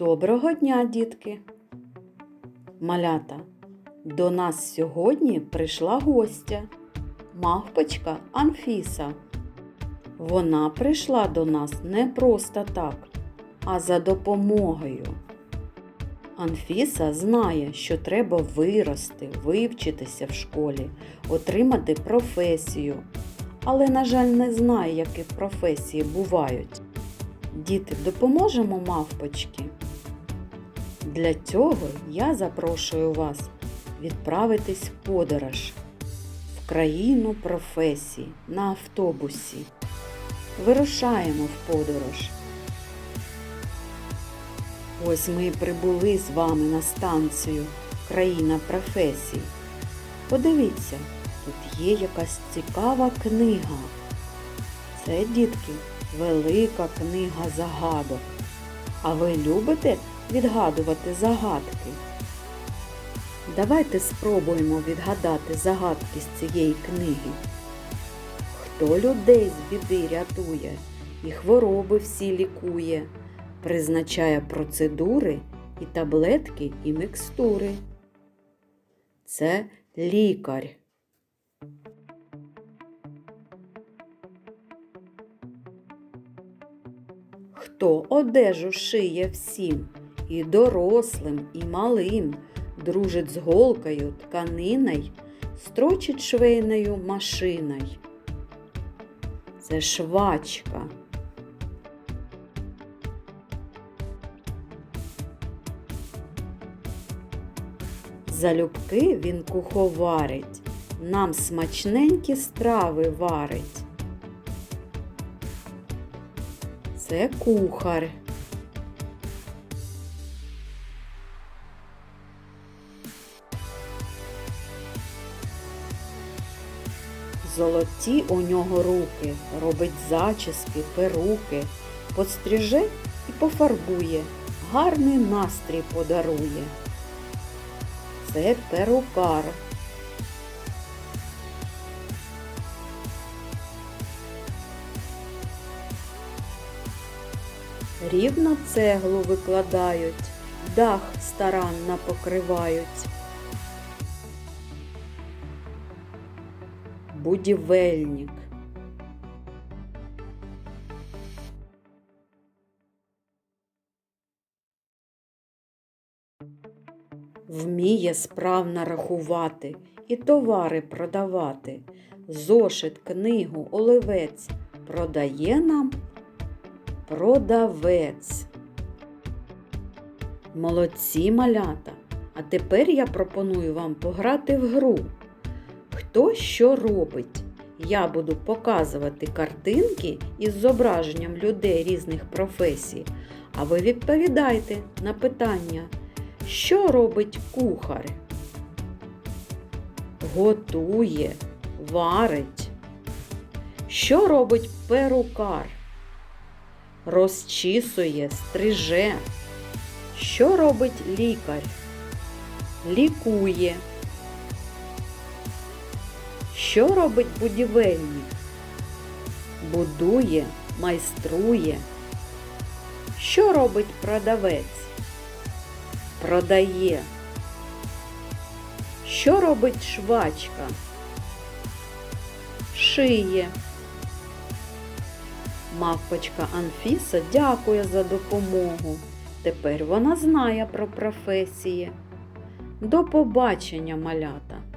Доброго дня, дітки! Малята, до нас сьогодні прийшла гостя, мавпочка Анфіса. Вона прийшла до нас не просто так, а за допомогою. Анфіса знає, що треба вирости, вивчитися в школі, отримати професію, але, на жаль, не знає, які професії бувають. Діти, допоможемо мавпочки? Для цього я запрошую вас відправитись в подорож в країну професій на автобусі. Вирушаємо в подорож. Ось ми прибули з вами на станцію Країна професій. Подивіться, тут є якась цікава книга. Це, дітки, велика книга загадок. А ви любите відгадувати загадки? Давайте спробуємо відгадати загадки з цієї книги. Хто людей з біди рятує і хвороби всі лікує, призначає процедури і таблетки і мікстури. Це лікар. Хто одежу шиє всім, і дорослим, і малим, дружить з голкою, тканиною, строчить швейною машиною. Це швачка. Залюбки він куховарить, нам смачненькі страви варить. Це кухар. Золоті у нього руки, робить зачіски, перуки, постріже і пофарбує, гарний настрій подарує. Це перукар. Рівно цеглу викладають, дах старанно покривають. Будівельник. Вміє справно рахувати і товари продавати. Зошит, книгу, оливець продає нам продавець. Молодці малята! А тепер я пропоную вам пограти в гру. Хто що робить? Я буду показувати картинки із зображенням людей різних професій, а ви відповідайте на питання, що робить кухар? Готує, варить. Що робить перукар? Розчісує, стриже. Що робить лікар? Лікує. Що робить будівельник? Будує, майструє. Що робить продавець? Продає. Що робить швачка? Шиє. Мавпочка Анфіса дякує за допомогу. Тепер вона знає про професії. До побачення, малята!